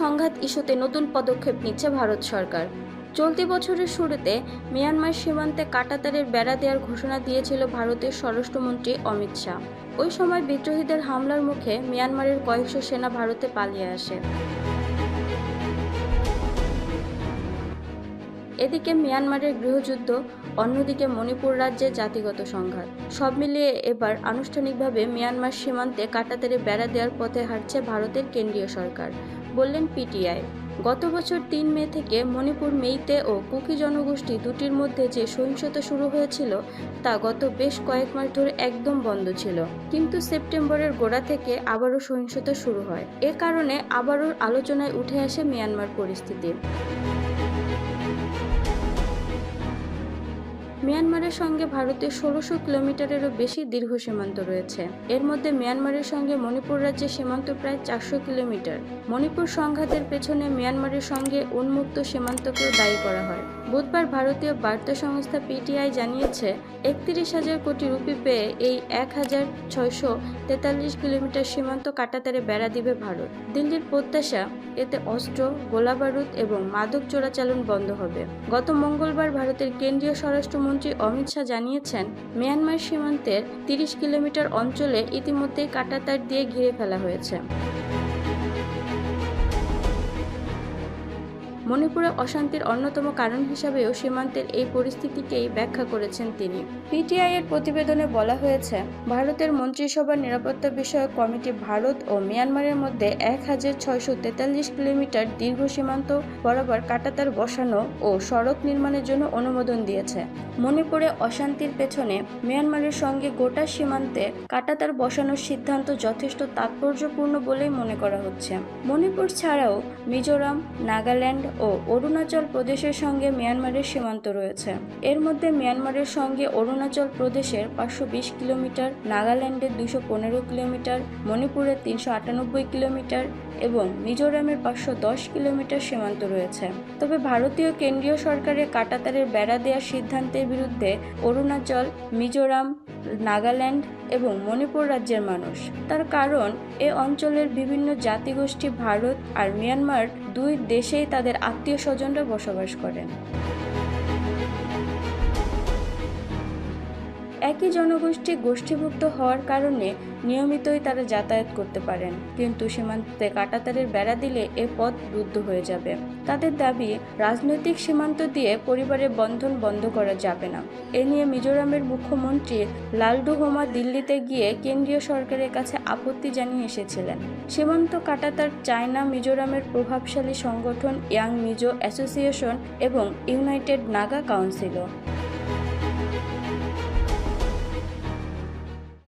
সংঘাত ইস্যুতে নতুন পদক্ষেপ নিচ্ছে ভারত সরকার। চলতি বছরের শুরুতে মিয়ানমার সীমান্তে কাটাতারের বেড়া দেওয়ার ঘোষণা দিয়েছিল ভারতের স্বরাষ্ট্রমন্ত্রী অমিত শাহ। ওই সময় বিদ্রোহীদের হামলার মুখে মিয়ানমারের কয়েকশো সেনা ভারতে পালিয়ে আসে। এদিকে মিয়ানমারের গৃহযুদ্ধ, অন্যদিকে মণিপুর রাজ্যে জাতিগত সংঘাত। সব মিলিয়ে এবার আনুষ্ঠানিকভাবে মিয়ানমার সীমান্তে কাটাতারে বেড়া দেওয়ার পথে হাঁটছে ভারতের কেন্দ্রীয় সরকার, বললেন পিটিআই। গত বছর তিন মে থেকে মণিপুর মেইতে ও কুকি জনগোষ্ঠী দুটির মধ্যে যে সহিংসতা শুরু হয়েছিল, তা গত বেশ কয়েক মাস ধরে একদম বন্ধ ছিল। কিন্তু সেপ্টেম্বরের গোড়া থেকে আবারও সহিংসতা শুরু হয়। এ কারণে আবারও আলোচনায় উঠে আসে মিয়ানমার পরিস্থিতি। মিয়ানমারের সঙ্গে ভারতের ষোলোশো কিলোমিটারেরও বেশি দীর্ঘ সীমান্ত রয়েছে। এর মধ্যে মিয়ানমারের সঙ্গে মণিপুর রাজ্যের সীমান্ত প্রায় চারশো কিলোমিটার। মণিপুর সংঘাতের পেছনে মিয়ানমারের সঙ্গে উন্মুক্ত সীমান্তকেও দায়ী করা হয়। বুধবার ভারতীয় বার্তা সংস্থা পিটিআই জানিয়েছে, একত্রিশ হাজার কোটি রুপি পেয়ে এই এক হাজার ছয়শো তেতাল্লিশ কিলোমিটার সীমান্ত কাটাতারে বেড়া দিবে ভারত। দিল্লির প্রত্যাশা, এতে অস্ত্র, গোলাবারুদ এবং মাদক চোরাচালান বন্ধ হবে। গত মঙ্গলবার ভারতের কেন্দ্রীয় স্বরাষ্ট্রমন্ত্রী অমিত শাহ জানিয়েছেন মিয়ানমার সীমান্তের তিরিশ কিলোমিটার অঞ্চলে ইতিমধ্যেই কাটাতার দিয়ে ঘিরে ফেলা হয়েছে। মণিপুরে অশান্তির অন্যতম কারণ হিসাবেও সীমান্তের এই পরিস্থিতিকেই ব্যাখ্যা করেছেন তিনি। পিটিআই এর প্রতিবেদনে বলা হয়েছে, ভারতের মন্ত্রিসভার নিরাপত্তা বিষয়ক কমিটি ভারত ও মিয়ানমারের মধ্যে এক হাজার ছয়শো তেতাল্লিশ কিলোমিটার দীর্ঘ সীমান্ত বরাবর কাটাতার বসানো ও সড়ক নির্মাণের জন্য অনুমোদন দিয়েছে। মণিপুরে অশান্তির পেছনে মিয়ানমারের সঙ্গে গোটা সীমান্তে কাটাতার বসানোর সিদ্ধান্ত যথেষ্ট তাৎপর্যপূর্ণ বলেই মনে করা হচ্ছে। মণিপুর ছাড়াও মিজোরাম, নাগাল্যান্ড ও অরুণাচল প্রদেশের সঙ্গে মিয়ানমারের সীমান্ত রয়েছে। এর মধ্যে মিয়ানমারের সঙ্গে অরুণাচল প্রদেশের পাঁচশো বিশ কিলোমিটার, নাগাল্যান্ডের দুশো পনেরো কিলোমিটার, মণিপুরের তিনশো আটানব্বই কিলোমিটার এবং মিজোরামের পাঁচশো দশ কিলোমিটার সীমান্ত রয়েছে। তবে ভারতীয় কেন্দ্রীয় সরকারের কাটাতারের বেড়া দেওয়ার সিদ্ধান্তের বিরুদ্ধে অরুণাচল, মিজোরাম, নাগাল্যান্ড এবং মণিপুর রাজ্যের মানুষ। তার কারণ, এ অঞ্চলের বিভিন্ন জাতিগোষ্ঠী ভারত আর মিয়ানমার দুই দেশেই তাদের আত্মীয় স্বজনরা বসবাস করেন। একই জনগোষ্ঠী গোষ্ঠীভুক্ত হওয়ার কারণে নিয়মিতই তারা যাতায়াত করতে পারেন। কিন্তু সীমান্তে কাটাতারের বেড়া দিলে এ পথ রুদ্ধ হয়ে যাবে। তাদের দাবি, রাজনৈতিক সীমান্ত দিয়ে পরিবারের বন্ধন বন্ধ করা যাবে না। এ নিয়ে মিজোরামের মুখ্যমন্ত্রী লালডুহোমা দিল্লিতে গিয়ে কেন্দ্রীয় সরকারের কাছে আপত্তি জানিয়ে এসেছিলেন। সীমান্ত কাটাতার চায়না মিজোরামের প্রভাবশালী সংগঠন ইয়াং মিজো অ্যাসোসিয়েশন এবং ইউনাইটেড নাগা কাউন্সিলও।